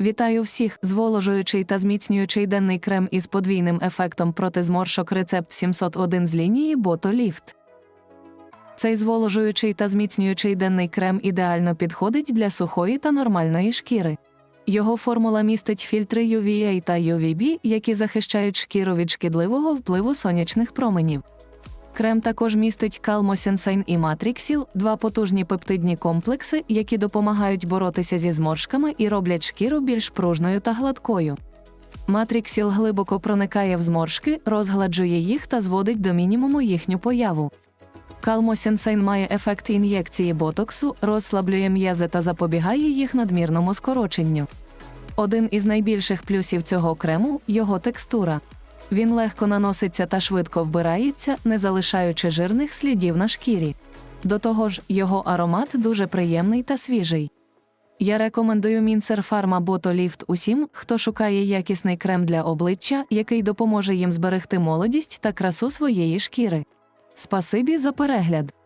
Вітаю всіх! Зволожуючий та зміцнюючий денний крем із подвійним ефектом проти зморшок рецепт 701 з лінії Ботоліфт. Цей зволожуючий та зміцнюючий денний крем ідеально підходить для сухої та нормальної шкіри. Його формула містить фільтри UVA та UVB, які захищають шкіру від шкідливого впливу сонячних променів. Крем також містить калмосенсайн і матріксіл, два потужні пептидні комплекси, які допомагають боротися зі зморшками і роблять шкіру більш пружною та гладкою. Матріксіл глибоко проникає в зморшки, розгладжує їх та зводить до мінімуму їхню появу. Калмосенсайн має ефект ін'єкції ботоксу, розслаблює м'язи та запобігає їх надмірному скороченню. Один із найбільших плюсів цього крему його текстура. Він легко наноситься та швидко вбирається, не залишаючи жирних слідів на шкірі. До того ж, його аромат дуже приємний та свіжий. Я рекомендую Мінсер Фарма Ботоліфт усім, хто шукає якісний крем для обличчя, який допоможе їм зберегти молодість та красу своєї шкіри. Спасибі за перегляд!